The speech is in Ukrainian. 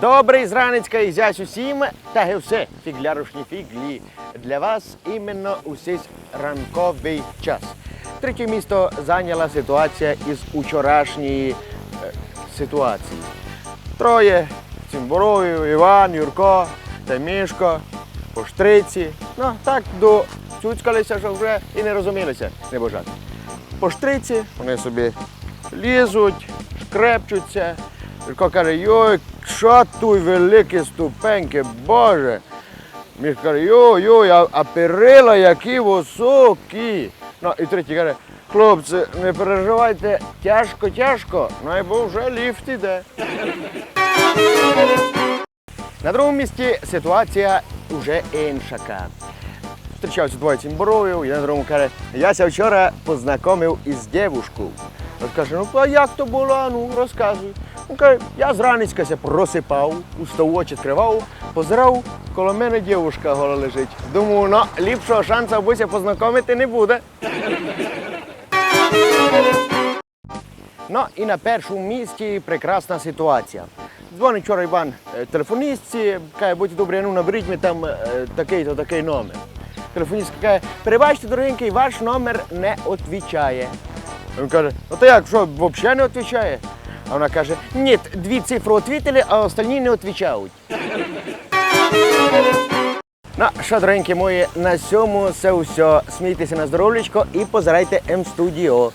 Добрий зранецька і зясь усім, та ге все, фіглярушні фіглі. Для вас іменно усесь ранковий час. Третє місто зайняла ситуація із учорашньої е, ситуації. Троє Цимборовів, Іван, Юрко та Мішко по штриці. Ну, так до цюцькалися, що вже і не розумілися небожати. По штриці вони собі лізуть, шкрепчуться. Юрко каже, йой, що туй великі ступеньки, Боже. Мішко каже, йой, йой, а, перила які високі. Ну і третій каже, хлопці, не переживайте, тяжко, тяжко, ну бо вже ліфт іде. На другому місці ситуація вже іншака. Зустрічався двоє цимборовів, і на другому каже, я ся вчора познайомив із дівушкою. Каже, ну а як то було? Ну, розказуй. Він каже, я зранецька ся просипав, устав очі відкривав, позирав, коло мене дівушка гола лежить. Думаю, ну, ліпшого шансу абуся познайомити не буде. Ну і на першому місці прекрасна ситуація. Дзвонить вчора Іван е, телефоністці, каже, будьте добрі, ну наберіть мені там е, такий-то такий номер. Телефоністка каже, перебачте, дорогенький, ваш номер не відповідає. Він каже, ну то як, що, взагалі не відповідає? А вона каже, ні, дві цифри відповіли, а останні не відповідають. Ну, що, дорогенькі мої, на цьому все все. Смійтеся на здоров'ячко і позирайте М-студіо.